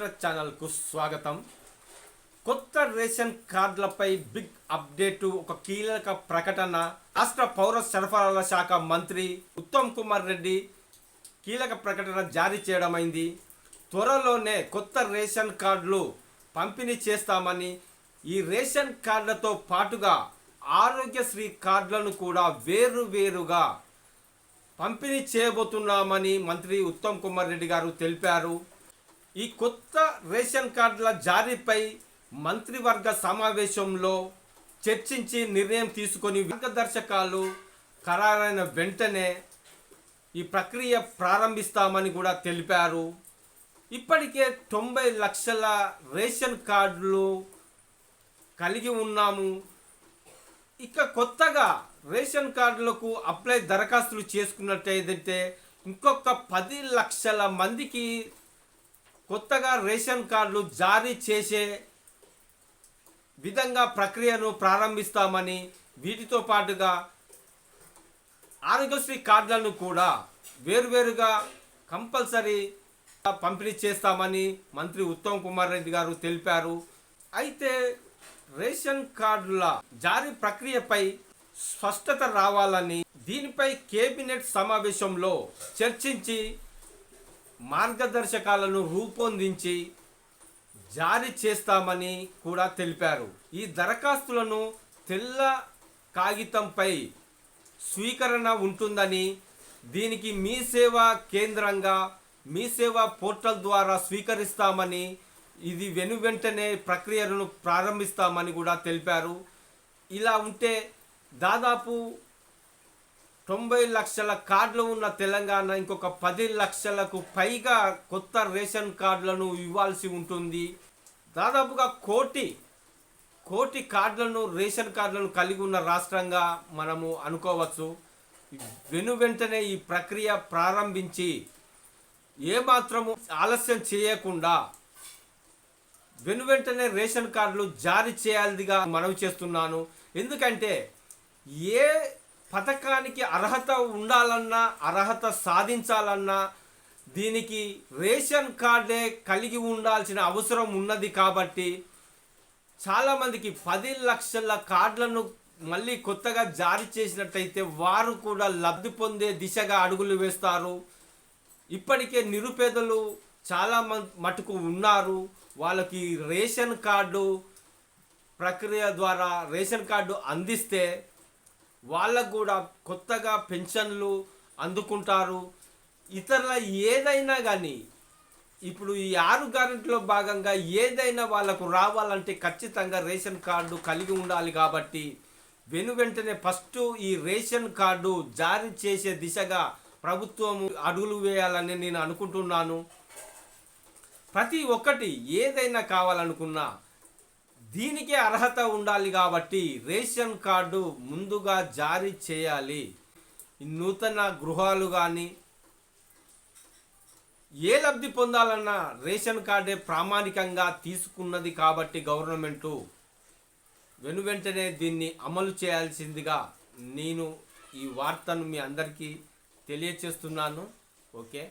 దశరథ్ ఛానల్కు స్వాగతం. కొత్త రేషన్ కార్డులపై బిగ్ అప్డేటు ఒక కీలక ప్రకటన. రాష్ట్ర పౌర సరఫరాల శాఖ మంత్రి ఉత్తమ్ కుమార్ రెడ్డి కీలక ప్రకటన జారీ చేయడమైంది. త్వరలోనే కొత్త రేషన్ కార్డులు పంపిణీ చేస్తామని ఈ రేషన్ కార్డులతో పాటుగా ఆరోగ్యశ్రీ కార్డులను కూడా వేరు వేరుగా పంపిణీ చేయబోతున్నామని మంత్రి ఉత్తమ్ కుమార్ రెడ్డి గారు తెలిపారు. ఈ కొత్త రేషన్ కార్డుల జారీపై మంత్రివర్గ సమావేశంలో చర్చించి నిర్ణయం తీసుకొని మార్గదర్శకాలు ఖరారైన వెంటనే ఈ ప్రక్రియ ప్రారంభిస్తామని కూడా తెలిపారు. ఇప్పటికే తొంభై లక్షల రేషన్ కార్డులు కలిగి ఉన్నాము. ఇక కొత్తగా రేషన్ కార్డులకు అప్లై దరఖాస్తులు చేసుకున్నట్టయితే ఇంకొక పది లక్షల మందికి కొత్తగా రేషన్ కార్డులు జారీ చేసే విధంగా ప్రక్రియను ప్రారంభిస్తామని వీటితో పాటుగా ఆరోగ్యశ్రీ కార్డులను కూడా వేరువేరుగా కంపల్సరీ పంపిణీ చేస్తామని మంత్రి ఉత్తమ్ కుమార్ రెడ్డి గారు తెలిపారు. అయితే రేషన్ కార్డుల జారీ ప్రక్రియపై స్పష్టత రావాలని దీనిపై కేబినెట్ సమావేశంలో చర్చించి మార్గదర్శకాలను రూపొందించి జారీ చేస్తామని కూడా తెలిపారు. ఈ దరఖాస్తులను తెల్ల కాగితంపై స్వీకరణ ఉంటుందని దీనికి మీ సేవా కేంద్రంగా మీ సేవా పోర్టల్ ద్వారా స్వీకరిస్తామని ఇది వెను వెంటనే ప్రక్రియను ప్రారంభిస్తామని కూడా తెలిపారు. ఇలా ఉంటే దాదాపు తొంభై లక్షల కార్డులు ఉన్న తెలంగాణ ఇంకొక పది లక్షలకు పైగా కొత్త రేషన్ కార్డులను ఇవ్వాల్సి ఉంటుంది. దాదాపుగా కోటి కోటి కార్డులను రేషన్ కార్డులను కలిగి ఉన్న రాష్ట్రంగా మనము అనుకోవచ్చు. వెను వెంటనే ఈ ప్రక్రియ ప్రారంభించి ఏమాత్రము ఆలస్యం చేయకుండా వెను వెంటనే రేషన్ కార్డులు జారీ చేయాలిగా మనవి చేస్తున్నాను. ఎందుకంటే ఏ పథకానికి అర్హత ఉండాలన్నా అర్హత సాధించాలన్నా దీనికి రేషన్ కార్డే కలిగి ఉండాల్సిన అవసరం ఉన్నది కాబట్టి చాలామందికి పది లక్షల కార్డులను మళ్ళీ కొత్తగా జారీ చేసినట్టయితే వారు కూడా లబ్ధి పొందే దిశగా అడుగులు వేస్తారు. ఇప్పటికే నిరుపేదలు చాలా మటుకు ఉన్నారు. వాళ్ళకి రేషన్ కార్డు ప్రక్రియ ద్వారా రేషన్ కార్డు అందిస్తే వాళ్ళకు కూడా కొత్తగా పెన్షన్లు అందుకుంటారు. ఇతరుల ఏదైనా కానీ ఇప్పుడు ఈ ఆరు గ్యారెంటీలో భాగంగా ఏదైనా వాళ్ళకు రావాలంటే ఖచ్చితంగా రేషన్ కార్డు కలిగి ఉండాలి కాబట్టి వెను వెంటనే ఫస్ట్ ఈ రేషన్ కార్డు జారీ చేసే దిశగా ప్రభుత్వం అడుగులు వేయాలని నేను అనుకుంటున్నాను. ప్రతి ఒక్కటి ఏదైనా కావాలనుకున్నా దీనికి అర్హత ఉండాలి కాబట్టి రేషన్ కార్డు ముందుగా జారీ చేయాలి. నూతన గృహాలు కానీ ఏ లబ్ధి పొందాలన్నా రేషన్ కార్డే ప్రామాణికంగా తీసుకున్నది కాబట్టి గవర్నమెంటు వెను వెంటనే దీన్ని అమలు చేయాల్సిందిగా నేను ఈ వార్తను మీ అందరికీ తెలియచేస్తున్నాను. ఓకే?